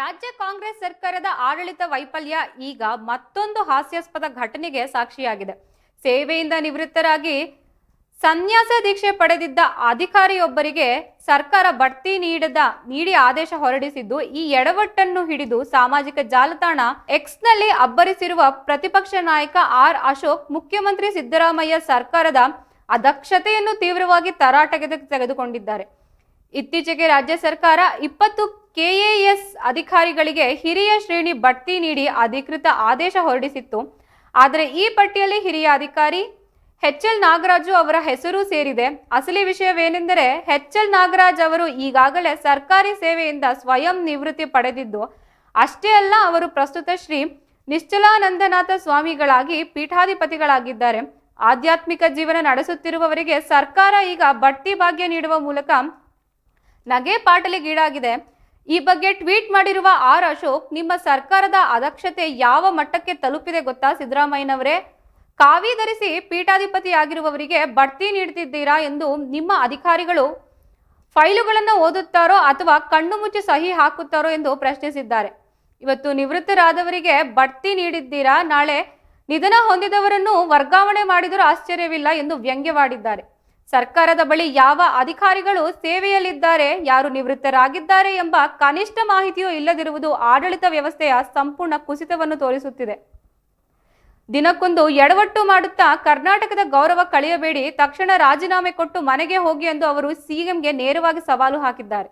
ರಾಜ್ಯ ಕಾಂಗ್ರೆಸ್ ಸರ್ಕಾರದ ಆಡಳಿತ ವೈಫಲ್ಯ ಈಗ ಮತ್ತೊಂದು ಹಾಸ್ಯಾಸ್ಪದ ಘಟನೆಗೆ ಸಾಕ್ಷಿಯಾಗಿದೆ. ಸೇವೆಯಿಂದ ನಿವೃತ್ತರಾಗಿ ಸನ್ಯಾಸ ದೀಕ್ಷೆ ಪಡೆದಿದ್ದ ಅಧಿಕಾರಿಯೊಬ್ಬರಿಗೆ ಸರ್ಕಾರ ಬಡ್ತಿ ನೀಡದ, ನೀಡಿ ಆದೇಶ ಹೊರಡಿಸಿದ್ದು, ಈ ಎಡವಟ್ಟನ್ನು ಹಿಡಿದು ಸಾಮಾಜಿಕ ಜಾಲತಾಣ ಎಕ್ಸ್ನಲ್ಲಿ ಅಬ್ಬರಿಸಿರುವ ಪ್ರತಿಪಕ್ಷ ನಾಯಕ ಆರ್ ಅಶೋಕ್, ಮುಖ್ಯಮಂತ್ರಿ ಸಿದ್ದರಾಮಯ್ಯ ಸರ್ಕಾರದ ಅದಕ್ಷತೆಯನ್ನು ತೀವ್ರವಾಗಿ ತರಾಟೆಗೆ ತೆಗೆದುಕೊಂಡಿದ್ದಾರೆ. ಇತ್ತೀಚೆಗೆ ರಾಜ್ಯ ಸರ್ಕಾರ ಇಪ್ಪತ್ತು ಕೆಎಎಸ್ ಅಧಿಕಾರಿಗಳಿಗೆ ಹಿರಿಯ ಶ್ರೇಣಿ ಬಡ್ತಿ ನೀಡಿ ಅಧಿಕೃತ ಆದೇಶ ಹೊರಡಿಸಿತ್ತು. ಆದರೆ ಈ ಪಟ್ಟಿಯಲ್ಲಿ ಹಿರಿಯ ಅಧಿಕಾರಿ ಎಚ್ ಎಲ್ ನಾಗರಾಜು ಅವರ ಹೆಸರು ಸೇರಿದೆ. ಅಸಲಿ ವಿಷಯವೇನೆಂದರೆ ಎಚ್ ಎಲ್ ನಾಗರಾಜ್ ಅವರು ಈಗಾಗಲೇ ಸರ್ಕಾರಿ ಸೇವೆಯಿಂದ ಸ್ವಯಂ ನಿವೃತ್ತಿ ಪಡೆದಿದ್ದು, ಅಷ್ಟೇ ಅಲ್ಲ ಅವರು ಪ್ರಸ್ತುತ ಶ್ರೀ ನಿಶ್ಚಲಾನಂದನಾಥ ಸ್ವಾಮಿಗಳಾಗಿ ಪೀಠಾಧಿಪತಿಗಳಾಗಿದ್ದಾರೆ. ಆಧ್ಯಾತ್ಮಿಕ ಜೀವನ ನಡೆಸುತ್ತಿರುವವರಿಗೆ ಸರ್ಕಾರ ಈಗ ಬಡ್ತಿ ಭಾಗ್ಯ ನೀಡುವ ಮೂಲಕ ನಗೆ ಪಾಟಲಿಗೀಡಾಗಿದೆ. ಈ ಬಗ್ಗೆ ಟ್ವೀಟ್ ಮಾಡಿರುವ ಆರ್ ಅಶೋಕ್, ನಿಮ್ಮ ಸರ್ಕಾರದ ಅದಕ್ಷತೆ ಯಾವ ಮಟ್ಟಕ್ಕೆ ತಲುಪಿದೆ ಗೊತ್ತಾ ಸಿದ್ದರಾಮಯ್ಯನವರೇ? ಕಾವಿ ಧರಿಸಿ ಪೀಠಾಧಿಪತಿಯಾಗಿರುವವರಿಗೆ ಬಡ್ತಿ ನೀಡುತ್ತಿದ್ದೀರಾ ಎಂದು ನಿಮ್ಮ ಅಧಿಕಾರಿಗಳು ಫೈಲುಗಳನ್ನು ಓದುತ್ತಾರೋ ಅಥವಾ ಕಣ್ಣು ಮುಚ್ಚಿ ಸಹಿ ಹಾಕುತ್ತಾರೋ ಎಂದು ಪ್ರಶ್ನಿಸಿದ್ದಾರೆ. ಇವತ್ತು ನಿವೃತ್ತರಾದವರಿಗೆ ಬಡ್ತಿ ನೀಡಿದ್ದೀರಾ? ನಾಳೆ ನಿಧನ ಹೊಂದಿದವರನ್ನು ವರ್ಗಾವಣೆ ಮಾಡಿದರೂ ಆಶ್ಚರ್ಯವಿಲ್ಲ ಎಂದು ವ್ಯಂಗ್ಯವಾಡಿದ್ದಾರೆ. ಸರ್ಕಾರದ ಬಳಿ ಯಾವ ಅಧಿಕಾರಿಗಳು ಸೇವೆಯಲ್ಲಿದ್ದಾರೆ, ಯಾರು ನಿವೃತ್ತರಾಗಿದ್ದಾರೆ ಎಂಬ ಕನಿಷ್ಠ ಮಾಹಿತಿಯೂ ಇಲ್ಲದಿರುವುದು ಆಡಳಿತ ವ್ಯವಸ್ಥೆಯ ಸಂಪೂರ್ಣ ಕುಸಿತವನ್ನು ತೋರಿಸುತ್ತಿದೆ. ದಿನಕ್ಕೊಂದು ಎಡವಟ್ಟು ಮಾಡುತ್ತಾ ಕರ್ನಾಟಕದ ಗೌರವ ಕಳೆಯಬೇಡಿ, ತಕ್ಷಣ ರಾಜೀನಾಮೆ ಕೊಟ್ಟು ಮನೆಗೆ ಹೋಗಿ ಎಂದು ಅವರು ಸಿಎಂಗೆ ನೇರವಾಗಿ ಸವಾಲು ಹಾಕಿದ್ದಾರೆ.